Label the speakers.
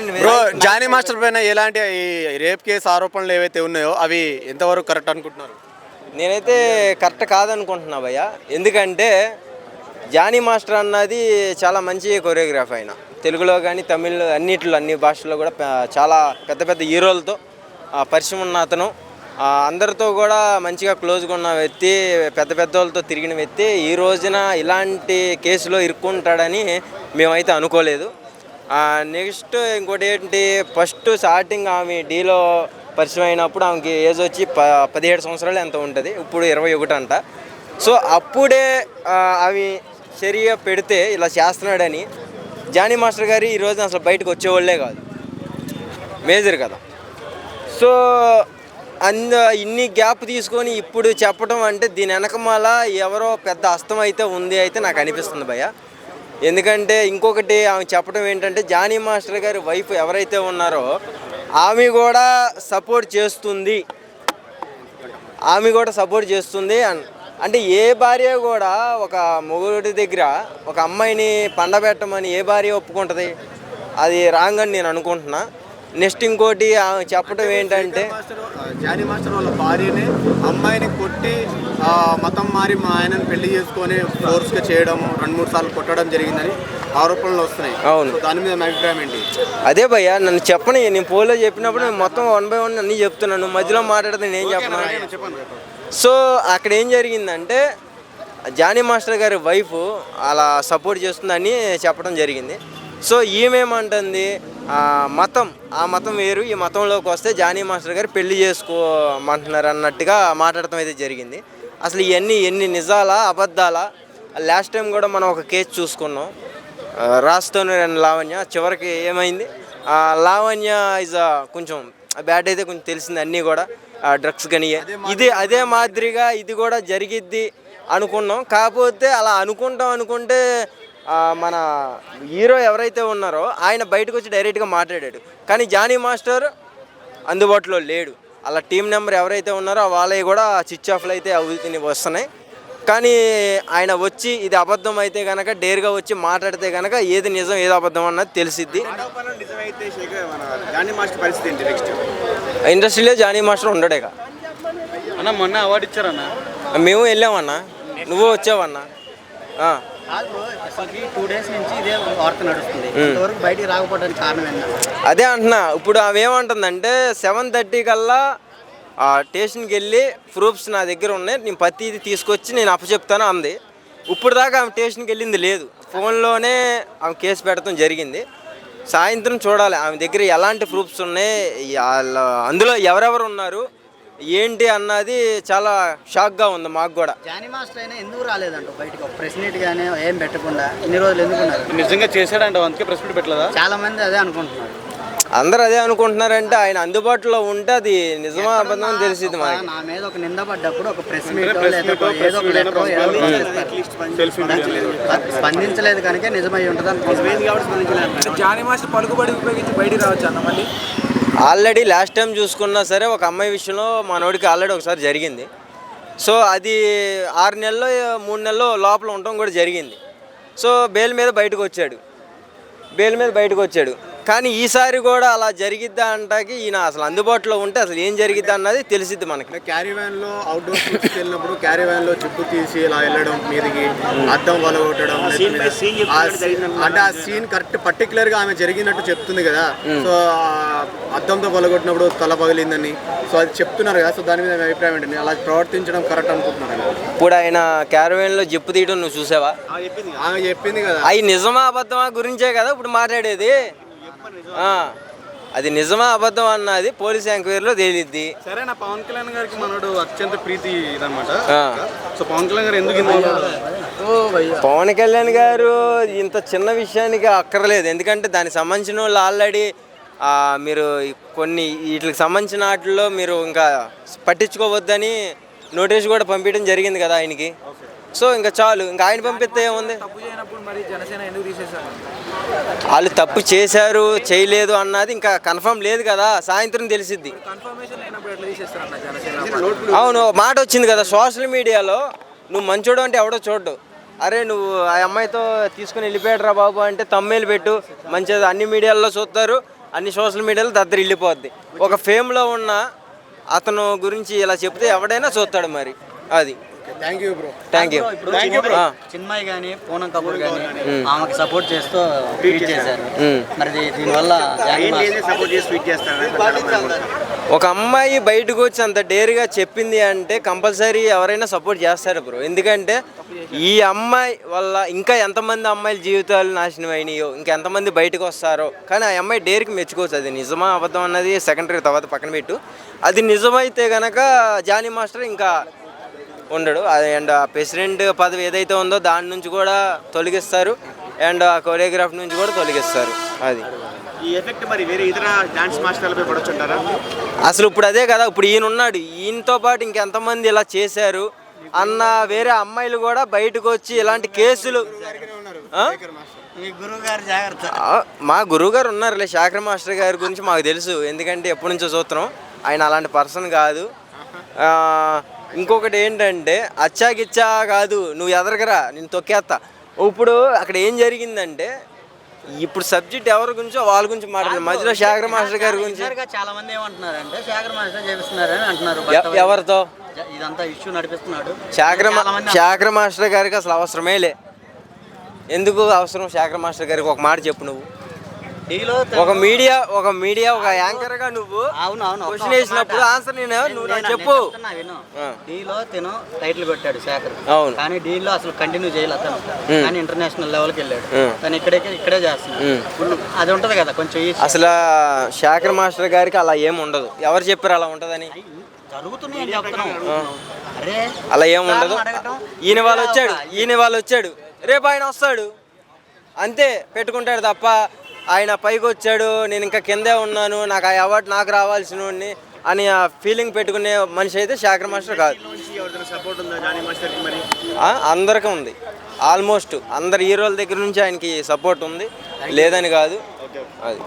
Speaker 1: Bro Johnny master పైన ఎలాంటి ఈ రేప్ కేసు ఆరోపణలు ఏవైతే ఉన్నాయో అవి ఎంతవరకు కరెక్ట్ అనుకుంటున్నారు?
Speaker 2: నేనైతే కరెక్ట్ కాదనుకుంటున్నా భయ్య. ఎందుకంటే జానీ మాస్టర్ అన్నది చాలా మంచి కొరియోగ్రాఫ్ ఆయన. తెలుగులో కానీ తమిళ్ అన్నిట్లో అన్ని భాషల్లో కూడా ప- చాలా పెద్ద పెద్ద హీరోలతో ఆ, పరిచయం ఉన్న అతను. ఆ, అందరితో కూడా మంచిగా క్లోజ్గా ఉన్న వ్యక్తి పెద్ద పెద్ద వాళ్ళతో తిరిగిన వ్యక్తి ఈ రోజున ఇలాంటి కేసులో ఇరుక్కుంటాడని మేమైతే అనుకోలేదు. నెక్స్ట్ ఇంకోటి ఏంటి? ఫస్ట్ స్టార్టింగ్ ఆమె డీలో పరిచయం అయినప్పుడు ఆమెకి ఏజ్ వచ్చి ప పదిహేడు సంవత్సరాలు ఎంత ఉంటుంది? ఇప్పుడు ఇరవై ఒకటి అంట. సో అప్పుడే అవి చర్య పెడితే ఇలా చేస్తున్నాడని జానీ మాస్టర్ గారు ఈ రోజున అసలు బయటకు వచ్చేవాళ్ళే కాదు. మేజర్ కదా. సో అంద ఇన్ని గ్యాప్ తీసుకొని ఇప్పుడు చెప్పడం అంటే దీని వెనకమాల ఎవరో పెద్ద అస్తం అయితే ఉంది అయితే నాకు అనిపిస్తుంది భయ్య. ఎందుకంటే ఇంకొకటి ఆమె చెప్పడం ఏంటంటే జానీ మాస్టర్ గారి వైఫ్ ఎవరైతే ఉన్నారో ఆమె కూడా సపోర్ట్ చేస్తుంది. ఆమె కూడా సపోర్ట్ చేస్తుంది. అంటే ఏ భార్య కూడా ఒక మొగుడి దగ్గర ఒక అమ్మాయిని పండబెట్టమని ఏ భార్య ఒప్పుకుంటుంది? అది రాంగ్ అని నేను అనుకుంటున్నా. నెక్స్ట్ ఇంకోటి ఆమె చెప్పడం ఏంటంటే
Speaker 1: జానీ మాస్టర్ వాళ్ళ భార్యని అమ్మాయిని కొట్టి మతం మారి మా ఆయనని పెళ్ళి చేసుకొని ఫోర్స్గా చేయడం రెండు మూడు సార్లు కొట్టడం జరిగిందని ఆరోపణలు వస్తున్నాయి.
Speaker 2: అవును.
Speaker 1: దాని మీద అభిప్రాయం ఏంటి?
Speaker 2: అదే భయ్య నన్ను చెప్పని నేను పోలో చెప్పినప్పుడు నేను మొత్తం వన్ బై వన్ అన్నీ చెప్తున్నాను. మధ్యలో మాట్లాడితే నేను చెప్పను? సో అక్కడ ఏం జరిగిందంటే జానీ మాస్టర్ గారి వైఫ్ అలా సపోర్ట్ చేస్తుందని చెప్పడం జరిగింది. సో ఈమెమంటుంది మతం ఆ మతం వేరు ఈ మతంలోకి వస్తే జానీ మాస్టర్ గారు పెళ్ళి చేసుకోమంటున్నారు అన్నట్టుగా మాట్లాడటం అయితే జరిగింది. అసలు ఇవన్నీ ఎన్ని నిజాలా అబద్ధాలా? లాస్ట్ టైం కూడా మనం ఒక కేసు చూసుకున్నాం. రాస్తోని లావణ్య చివరికి ఏమైంది? ఆ, లావణ్య ఇస్ కొంచెం బ్యాడ్ అయితే కొంచెం తెలిసింది అన్నీ కూడా. డ్రగ్స్ కానీ ఇది అదే మాదిరిగా ఇది కూడా జరిగిద్ది అనుకున్నాం. కాకపోతే అలా అనుకుంటాం అనుకుంటే మన హీరో ఎవరైతే ఉన్నారో ఆయన బయటకు వచ్చి డైరెక్ట్గా మాట్లాడాడు. కానీ జానీ మాస్టర్ అందుబాటులో లేడు. అలా టీం నెంబర్ ఎవరైతే ఉన్నారో వాళ్ళవి కూడా స్విచ్ ఆఫ్లు అయితే అవుతున్నాయి వస్తున్నాయి. కానీ ఆయన వచ్చి ఇది అబద్ధం అయితే కనుక డేర్గా వచ్చి మాట్లాడితే కనుక ఏది నిజం ఏది అబద్ధం అన్నది తెలిసిద్ది. ఇండస్ట్రీలో జానీ మాస్టర్ ఉండడేగా.
Speaker 1: అన్న మొన్న అవార్డు ఇచ్చారన్న.
Speaker 2: మేము వెళ్ళామన్నా. నువ్వు వచ్చావన్నా. అదే అంటున్నా. ఇప్పుడు ఆమె ఏమంటుందంటే సెవెన్ థర్టీ కల్లా ఆ స్టేషన్కి వెళ్ళి ప్రూఫ్స్ నా దగ్గర ఉన్నాయి. నేను ప్రతిది తీసుకొచ్చి నేను అప్పచెప్తాను అంది. ఇప్పుడు దాకా ఆమె స్టేషన్కి వెళ్ళింది లేదు. ఫోన్లోనే ఆమె కేసు పెడతాం జరిగింది. సాయంత్రం చూడాలి. ఆమె దగ్గర ఎలాంటి ప్రూఫ్స్ ఉన్నాయి? అందులో ఎవరెవరు ఉన్నారు? ఏంటి అన్నది చాలా షాక్గా ఉంది మాకు కూడా.
Speaker 3: జానీ మాస్టర్ అయినా ఎందుకు రాలేదంట బయటకు? ప్రెస్ మీట్ గానీ ఏం పెట్టకుండా ఇన్ని రోజులు ఎందుకున్నారు
Speaker 1: నిజంగా చేశాడంట అందుకే ప్రెస్ మీట్ పెట్టలేదా?
Speaker 3: చాలా మంది అదే అనుకుంటున్నారు.
Speaker 2: అందరూ అదే అనుకుంటున్నారంటే ఆయన అందుబాటులో ఉంటే అది నిజమా అబద్ధం అని తెలిసింది మనకి
Speaker 3: నా మీద ఒక నింద పడ్డప్పుడు ఒక ప్రెస్ మీట్ లేదా ఒక ఏదో ఒక లెటర్ ఏదో ఒకటి చేస్తారు. స్పందించలేదు కనుక నిజమై ఉంటుంది అనుకుంటున్నాను
Speaker 4: జానీ మాస్టర్ పలుకుబడి ఉపయోగించి బయటికి రావచ్చు అన్న మళ్ళీ?
Speaker 2: ఆల్రెడీ లాస్ట్ టైం చూసుకున్నా సరే ఒక అమ్మాయి విషయంలో మనోడికి ఆల్రెడీ ఒకసారి జరిగింది. సో అది ఆరు నెలల్లో మూడు నెలల్లో లోపల ఉండటం కూడా జరిగింది. సో బెయిల్ మీద బయటకు వచ్చాడు. బెయిల్ మీద బయటకు వచ్చాడు. కానీ ఈసారి కూడా అలా జరిగిద్దా అంటాకి ఈయన అసలు అందుబాటులో ఉంటే అసలు ఏం జరిగిద్దా అన్నది తెలిసిద్ది మనకి.
Speaker 1: క్యారీ వ్యాన్లో అవుట్డోర్ వెళ్ళినప్పుడు క్యారీ వ్యాన్లో జిప్పు తీసి ఇలా వెళ్ళడం మీదికి అద్దం వలగొట్టడం అంటే ఆ సీన్ కరెక్ట్ పర్టికులర్గా ఆమె జరిగినట్టు చెప్తుంది కదా. సో అద్దంతో వలగొట్టినప్పుడు తల పగిలిందని. సో అది చెప్తున్నారు కదా. సో దాని మీద అభిప్రాయం ఏంటండి అలా ప్రవర్తించడం కరెక్ట్ అనుకుంటున్నారు?
Speaker 2: ఇప్పుడు ఆయన క్యారవేన్లో జిప్పు తీయడం నువ్వు చూసావా?
Speaker 1: ఆమె చెప్పింది కదా.
Speaker 2: అవి నిజమా అబద్ధమా గురించే కదా ఇప్పుడు మాట్లాడేది. అది నిజమా అబద్ధం అన్నది పోలీస్ ఎంక్వైరీలో తేలిద్ది.
Speaker 1: సరే నా పవన్ కళ్యాణ్ గారికి మనోడు అత్యంత ప్రీతి ఇదనమాట
Speaker 2: ఆ.
Speaker 1: సో పవన్ కళ్యాణ్ గారు ఎందుకు ఇంత
Speaker 2: పవన్ కళ్యాణ్ గారు ఇంత చిన్న విషయానికి అక్కర్లేదు. ఎందుకంటే దానికి సంబంధించిన వాళ్ళు ఆల్రెడీ మీరు కొన్ని వీటికి సంబంధించిన వాటిల్లో మీరు ఇంకా పట్టించుకోవద్దని నోటీస్ కూడా పంపించడం జరిగింది కదా ఆయనకి. సో ఇంకా చాలు ఇంకా ఆయన పంపిస్తే ఏముంది?
Speaker 4: తప్పు చేయనప్పుడు మరి జనసేన ఎందుకు తీసేశారు?
Speaker 2: వాళ్ళు తప్పు చేశారు చేయలేదు అన్నది ఇంకా కన్ఫర్మ్ లేదు కదా సాయంత్రం తెలిసిద్ది. అవును ఒక మాట వచ్చింది కదా సోషల్ మీడియాలో నువ్వు మంచోడు అంటే ఎవడో చూడ్డు. అరే నువ్వు ఆ అమ్మాయితో తీసుకుని వెళ్ళిపోయాడు రా బాబు అంటే తమ్మేలు పెట్టు మంచిది అన్ని మీడియాల్లో చూస్తారు అన్ని సోషల్ మీడియాలో దద్దరి వెళ్ళిపోద్ది. ఒక ఫేమ్లో ఉన్న అతను గురించి ఇలా చెప్తే ఎవడైనా చూస్తాడు మరి అది.
Speaker 1: Thank you bro
Speaker 2: thank you
Speaker 3: ఇప్పుడు చిన్మయి- పూనం కపూర్ కానీ ఆమెకి సపోర్ట్ చేస్తూ ట్వీట్ చేశారు. మరి దీ- దీనివల్ల
Speaker 1: సపోర్ట్ చేసి చేస్తారు?
Speaker 2: ఒక అమ్మాయి బయటకు వచ్చి అంత డేర్గా చెప్పింది అంటే కంపల్సరీ ఎవరైనా సపోర్ట్ చేస్తారు బ్రో ఎందుకంటే ఈ అమ్మాయి వల్ల ఇంకా ఎంతమంది అమ్మాయిల జీవితాలు నాశనం అయినాయో ఇంకా ఎంతమంది బయటకు వస్తారో కానీ ఆ అమ్మాయి డేర్కి మెచ్చుకోవచ్చు. అది నిజమా అబద్ధం అన్నది సెకండరీ తర్వాత పక్కన పెట్టు. అది నిజమైతే గనక జానీ మాస్టర్ ఇంకా ఉండడు. అది అండ్ ఆ ప్రెసిడెంట్ పదవి ఏదైతే ఉందో దాని నుంచి కూడా తొలగిస్తారు. అండ్ ఆ కొరియోగ్రాఫ్ నుంచి కూడా తొలగిస్తారు. అది.
Speaker 1: ఈ ఎఫెక్ట్ మరి వేరే ఇతర డాన్స్ మాస్టర్లపై పడొచ్చుంటారా?
Speaker 2: అసలు ఇప్పుడు అదే కదా ఇప్పుడు ఈయన ఉన్నాడు. ఈయనతో పాటు ఇంకెంతమంది ఇలా చేశారు అన్న వేరే అమ్మాయిలు కూడా బయటకు వచ్చి ఇలాంటి కేసులు మా గురువు గారు ఉన్నారులే. శాఖర్ మాస్టర్ గారి గురించి మాకు తెలుసు. ఎందుకంటే ఎప్పటి నుంచో చూస్తున్నాం. ఆయన అలాంటి పర్సన్ కాదు. ఆ, ఇంకొకటి ఏంటంటే అచ్చాగిచ్చా కాదు నువ్వు ఎదరగరా నేను తొక్కేస్తా ఇప్పుడు అక్కడ ఏం జరిగిందంటే ఇప్పుడు సబ్జెక్ట్ ఎవరి గురించో వాళ్ళ గురించి మాట్లాడారు మధ్యలో శాఖర్ మాస్టర్ గారి గురించి.
Speaker 3: చాలా మంది ఏమంటున్నారు అంటే శేఖర్ మాస్టర్ చేపిస్తున్నారని అంటున్నారు
Speaker 2: ఎవరితో?
Speaker 3: ఇదంతా ఇష్యూ నడిపిస్తున్నాడు.
Speaker 2: శాఖర శాఖర మాస్టర్ గారికి అసలు అవసరమే లే. ఎందుకు అవసరం? శాఖర మాస్టర్ గారికి ఒక మాట చెప్పు నువ్వు. ఒక మీడియా ఒక మీడియా ఒక యాంకర్గా నువ్వు
Speaker 3: అవును అవును
Speaker 2: క్వశ్చన్ వేసినప్పుడు. ఆన్సర్ నేను నువ్వు నాకు చెప్పు.
Speaker 3: విను. డీలో తిను టైటిల్ కొట్టాడు శేఖర్.
Speaker 2: అవును.
Speaker 3: కానీ డీలో అసలు కంటిన్యూ చేయాలి అతను. కానీ ఇంటర్నేషనల్ లెవెల్కి వెళ్ళాడు.
Speaker 2: ఉమ్.
Speaker 3: తను ఇక్కడే ఇక్కడే చేస్తున్నాడు. అది ఉంటది కదా కొంచెం
Speaker 2: అసలు శాఖర్ మాస్టర్ గారికి అలా ఏం ఉండదు. ఎవరు చెప్పారు అలా ఉంటదని?
Speaker 3: జరుగుతున్నాయి
Speaker 2: అలా ఏం ఉండదు. ఈయన వాళ్ళు వచ్చాడు. ఈయన వాళ్ళు వచ్చాడు. రేపు ఆయన వస్తాడు. అంతే పెట్టుకుంటాడు తప్ప ఆయన పైకి వచ్చాడు నేను ఇంకా కిందే ఉన్నాను నాకు ఆ అవార్డు నాకు రావాల్సిన వాడిని అని ఆ ఫీలింగ్ పెట్టుకునే మనిషి అయితే శాఖర్ మాస్టర్ కాదు. ఆ, అందరికీ ఉంది. ఆల్మోస్ట్ అందరు హీరోల దగ్గర నుంచి ఆయనకి సపోర్ట్ ఉంది. లేదని కాదు. అది.